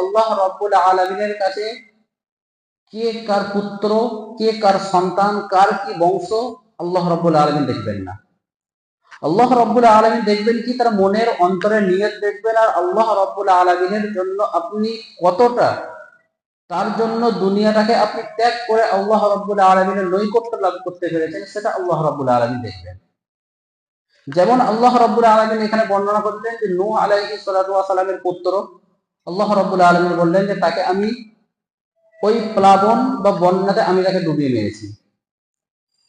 আল্লাহ রব্বুল আলমিনের কাছে কে কার পুত্র, কে কার সন্তান, কার কি বংশ, আল্লাহ রব্বুল আলমিন দেখবেন না। আল্লাহ রব্বুল আলমিন দেখবেন কি, তার মনের অন্তরে নিয়ত দেখবেন আর আল্লাহ রব্বুল আলমিনের জন্য আপনি কতটা, তার জন্য দুনিয়াটাকে আপনি ত্যাগ করে আল্লাহ রব্বুল আলমিনের নৈকট্য লাভ করতে পেরেছেন, সেটা আল্লাহ রব্বুল আলমিন দেখবেন। যেমন আল্লাহ রব্বুল আলমিন এখানে বর্ণনা করলেন যে নূহ আলাইহি সালামের পুত্র আল্লাহ রব্বুল আলমিন বললেন যে, তাকে আমি ওই প্লাবন বা বন্যাতে আমি তাকে ডুবিয়ে মেরেছি।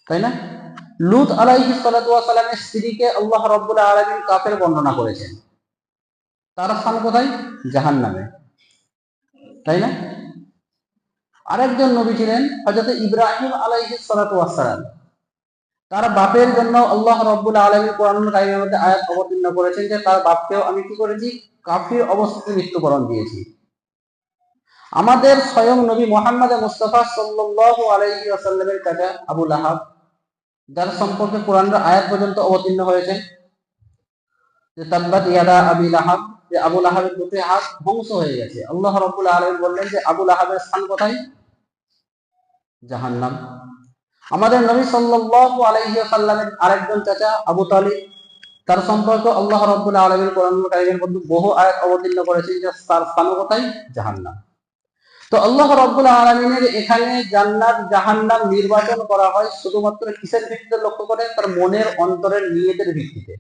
তাই না? লুত আলাইহি সালামের স্ত্রীকে আল্লাহ রব্বুল আলমিন কাফের বর্ণনা করেছেন। তার স্থান কোথায়? জাহান নামে তাই না? আরেকজন নবী ছিলেন হজরত ইব্রাহিম আলাইহি সালাম। তার বাপের জন্য আল্লাহ রব্বুল আলমী কোরআন কারিমের মধ্যে আয়াত অবতীর্ণ করেছেন যে তার বাপকেও আমি কি করেছি? কাফির অবস্থাতে মৃত্যুবরণ দিয়েছি। আমাদের স্বয়ং নবী মোহাম্মদ মুস্তফা সাল্লাল্লাহু আলাইহি ওয়াসাল্লামের চাচা আবু লাহাব, যার সম্পর্কে কোরআনের আয়াত পর্যন্ত অবতীর্ণ হয়েছে। যে তাব্বাত ইয়াদা আবি লাহাব, যে আবুল আহাবের দুটি হাত ধ্বংস হয়ে গেছে। আল্লাহ রব্বুল আলমী বললেন যে আবুল লাহাবের স্থান কোথায়? জাহান্নাম। আমাদের নবী সাল্লাল্লাহু আলাইহি ওয়াসাল্লামের আরেকজন চাচা আবু তালিব, তার সম্পর্কে আল্লাহ রাব্বুল আলামিন কোরআন কারীমের মধ্যে বহু আয়াত অবতীর্ণ করেছেন যে তার স্থান কোথায়? জাহান্নাম। তো আল্লাহ রাব্বুল আলামিনের এখানে জান্নাত, জাহান্নাম নির্বাচন করা হয় শুধুমাত্র কিসের ভিত্তিতে লক্ষ্য করে? তার মনের অন্তরের নিয়তের ভিত্তিতে।